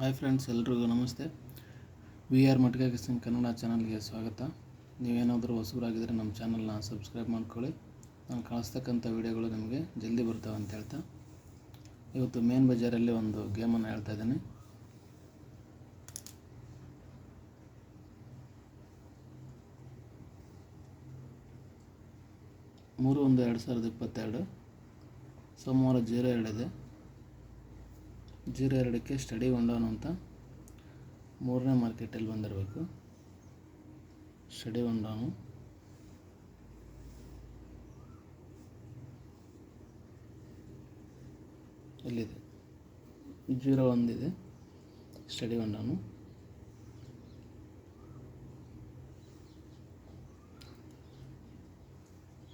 Hi friends ಎಲ್ರಿಗೂ ನಮಸ್ತೆ. We are Matka Kisan Kannada ಚಾನಲ್ಗೆ ಸ್ವಾಗತ. ನೀವೇನಾದರೂ ಹೊಸಬರಾಗಿದ್ದರೆ ನಮ್ಮ ಚಾನಲ್ನ ಸಬ್ಸ್ಕ್ರೈಬ್ ಮಾಡ್ಕೊಳ್ಳಿ. ನಾನು ಕಳಿಸ್ತಕ್ಕಂಥ ವೀಡಿಯೋಗಳು ನಿಮಗೆ ಜಲ್ದಿ ಬರ್ತಾವೆ ಅಂತ ಹೇಳ್ತಾ. ಇವತ್ತು ಮೇನ್ ಬಜಾರಲ್ಲಿ ಒಂದು ಗೇಮನ್ನು ಹೇಳ್ತಾ ಇದ್ದೀನಿ. ಮೂರು ಒಂದು ಎರಡು ಸಾವಿರದ ಇಪ್ಪತ್ತೆರಡು. ಸೋಮವಾರ ಜೀರೋ ಎರಡಿದೆ ಜೀರೋ ಎರಡಕ್ಕೆ ಸ್ಟಡಿ ಹೊಂಡೋನು ಅಂತ ಮೂರನೇ ಮಾರ್ಕೆಟಲ್ಲಿ ಬಂದಿರಬೇಕು. ಸ್ಟಡಿ ಹೊಂಡೋನು ಎಲ್ಲಿದೆ ಜೀರೋ ಒಂದಿದೆ. ಸ್ಟಡಿ ಹೊಂಡೋನು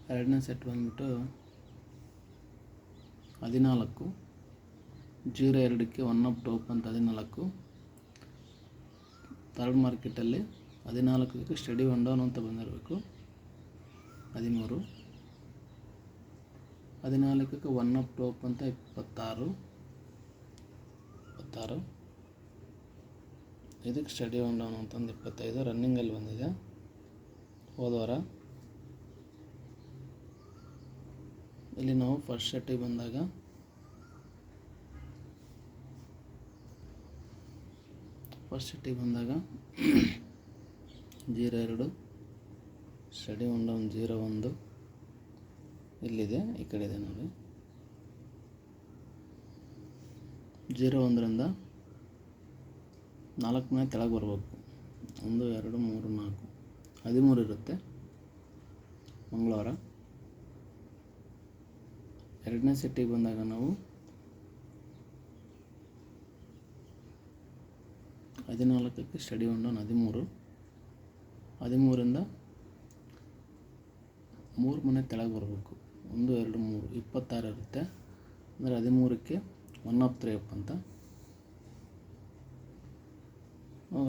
ಎರಡನೇ ಸೆಟ್ ಬಂದ್ಬಿಟ್ಟು ಹದಿನಾಲ್ಕು. ಜೀರೋ ಎರಡಕ್ಕೆ ಒನ್ ಆಫ್ ಟಾಪ್ ಅಂತ ಹದಿನಾಲ್ಕು. ಥರ್ಡ್ ಮಾರ್ಕೆಟಲ್ಲಿ ಹದಿನಾಲ್ಕಕ್ಕೆ ಸ್ಟಡಿ ಒನ್ ಡೌನ್ ಅಂತ ಬಂದಿರಬೇಕು. ಹದಿಮೂರು. ಹದಿನಾಲ್ಕಕ್ಕೆ ಒನ್ ಆಫ್ ಟೋಪ್ ಅಂತ ಇಪ್ಪತ್ತಾರು. ಇಪ್ಪತ್ತಾರು. ಇದಕ್ಕೆ ಸ್ಟಡಿ ಒನ್ ಡೌನ್ ಅಂತಂದು ಇಪ್ಪತ್ತೈದು ರನ್ನಿಂಗಲ್ಲಿ ಬಂದಿದೆ. ಹೋದ ವಾರ ಇಲ್ಲಿ ನಾವು ಫಸ್ಟ್ ಸೆಟ್ಟಿಗೆ ಬಂದಾಗ ಫಸ್ಟ್ ಸಿಟಿಗೆ ಬಂದಾಗ ಜೀರೋ ಎರಡು ಸ್ಟಡಿ ಒನ್ ಡೌನ್ ಜೀರೋ ಒಂದು. ಇಲ್ಲಿದೆ, ಈ ಕಡೆ ಇದೆ ನೋಡಿ. ಜೀರೋ ಒಂದರಿಂದ ನಾಲ್ಕು ಮನೆ ತೆಳಗೆ ಬರಬೇಕು. ಒಂದು, ಎರಡು, ಮೂರು, ನಾಲ್ಕು. ಹದಿಮೂರು ಇರುತ್ತೆ. ಮಂಗಳವಾರ. ಎರಡನೇ ಸೆಟ್ಟಿಗೆ ಬಂದಾಗ ನಾವು ಹದಿನಾಲ್ಕಕ್ಕೆ ಸ್ಟಡಿ ಹೊಂಡೋನ್ ಹದಿಮೂರು. ಹದಿಮೂರಿಂದ ಮೂರು ಮನೆ ತೆಳಗೆ ಬರಬೇಕು. ಒಂದು, ಎರಡು, ಮೂರು. ಇಪ್ಪತ್ತಾರು ಇರುತ್ತೆ. ಅಂದರೆ ಹದಿಮೂರಕ್ಕೆ ಒನ್ ಆಫ್ ತ್ರೀ ಅಪ್ ಅಂತ.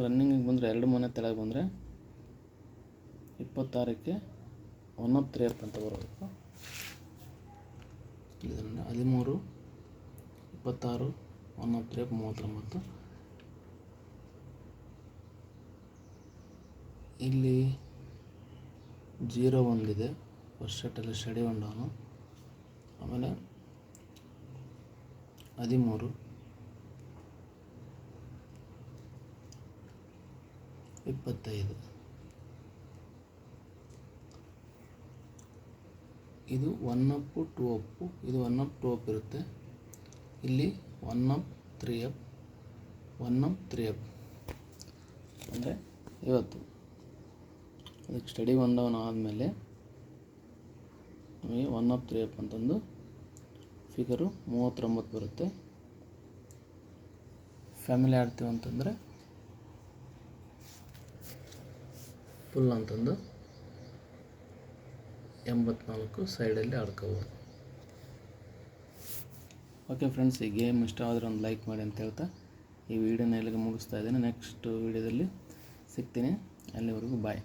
ರನ್ನಿಂಗಿಗೆ ಬಂದರೆ ಎರಡು ಮನೆ ತೆಳಗೆ ಬಂದರೆ ಇಪ್ಪತ್ತಾರಕ್ಕೆ ಒನ್ ಆಫ್ ತ್ರೀ ಅಪ್ ಅಂತ ಬರಬೇಕು. ಇದರಿಂದ ಹದಿಮೂರು, ಇಪ್ಪತ್ತಾರು ಒನ್ ಆಫ್ ತ್ರೀ ಅಪ್ ಮೂವತ್ತೊಂಬತ್ತು. ಇಲ್ಲಿ ಜೀರೋ ಒಂದಿದೆ ಫಸ್ಟ್ ಸೆಟ್ಟಲ್ಲಿ ಸ್ಟಡಿ ಒನ್ ಡೌನು ಆಮೇಲೆ ಹದಿಮೂರು. ಇಪ್ಪತ್ತೈದು. ಇದು ಒನ್ ಅಪ್ಪು ಟೂ ಅಪ್ ಇದು ಒನ್ ಅಪ್ ಟೂ ಅಪ್ ಇರುತ್ತೆ. ಇಲ್ಲಿ one up three up one up three up ಅಂದರೆ ಇವತ್ತು ಅದಕ್ಕೆ ಸ್ಟಡಿ ಒನ್ ಆದಮೇಲೆ ನಮಗೆ ಒನ್ ಆಫ್ ತ್ರೀ ಅಪ್ ಅಂತಂದು ಫಿಗರು ಮೂವತ್ತೊಂಬತ್ತು ಬರುತ್ತೆ. ಫ್ಯಾಮಿಲಿ ಆಡ್ತೀವಿ ಅಂತಂದರೆ ಫುಲ್ ಅಂತಂದು ಎಂಬತ್ನಾಲ್ಕು ಸೈಡಲ್ಲಿ ಆಡ್ಕೋಬೋದು. ಓಕೆ ಫ್ರೆಂಡ್ಸ್ ಈ ಗೇಮ್ ಇಷ್ಟ ಆದರೆ ಒಂದು ಲೈಕ್ ಮಾಡಿ ಅಂತ ಹೇಳ್ತಾ ಈ ವಿಡಿಯೋನ ಇಲ್ಲಿಗೆ ಮುಗಿಸ್ತಾ ಇದ್ದೀನಿ. ನೆಕ್ಸ್ಟ್ ವಿಡಿಯೋದಲ್ಲಿ ಸಿಗ್ತೀನಿ. ಅಲ್ಲಿವರೆಗೂ ಬಾಯ್